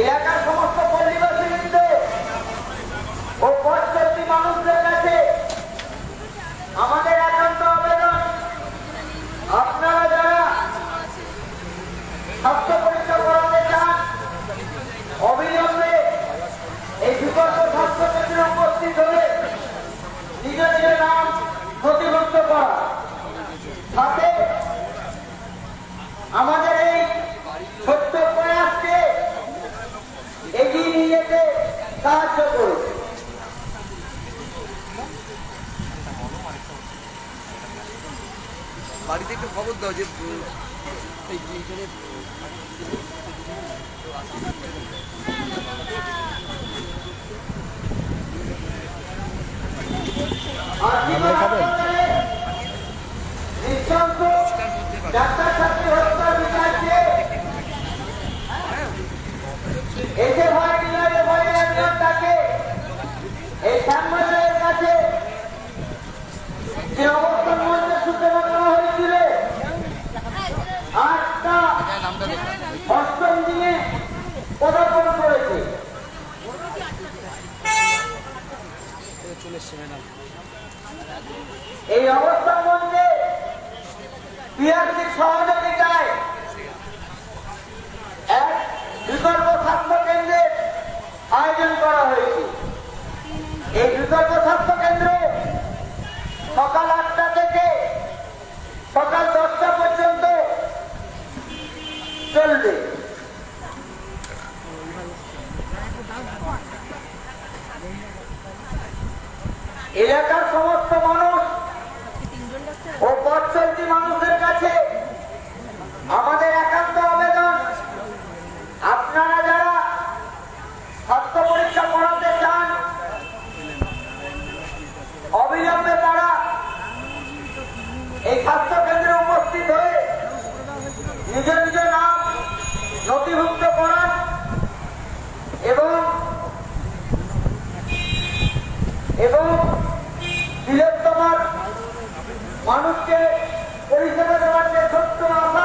এলাকার সমস্ত পল্লীবাসী বৃন্দ ও পথচলতি মানুষদের কাছে আমাদের একান্ত আবেদন। আপনারা যারা স্বাস্থ্য পরীক্ষা করাতে চান, অবিলম্বে এই বিকল্প স্বাস্থ্য কেন্দ্রে উপস্থিত হয়ে নিজ নিজ নাম ক্ষতিগ্রস্ত করা। সাথে আমাদের সাহায্য বাড়িতে একটু খবর দাও যে ডাক্তার এই অবস্থার মধ্যে টিআরসির সহযোগিতায় এক বিকল্প স্বাস্থ্য কেন্দ্রের আয়োজন করা হয়েছে। এই বিকল্প স্বাস্থ্য কেন্দ্র সকাল আটটা থেকে সকাল দশটা পর্যন্ত চলবে। এলাকার সমস্ত মানুষ ও পথ চলতি মানুষদের কাছে আমাদের একান্ত আবেদন। আপনারা যারা স্বাস্থ্য পরীক্ষা করাতে চান, অবিলম্বে তারা এই স্বাস্থ্য কেন্দ্রে উপস্থিত হয়ে নিজ নিজ নাম নথিভুক্ত করান এবং এবং বৃহত্তমার মানুষকে পরিষেবা দেওয়ার যে সত্য আশা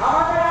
আমাদের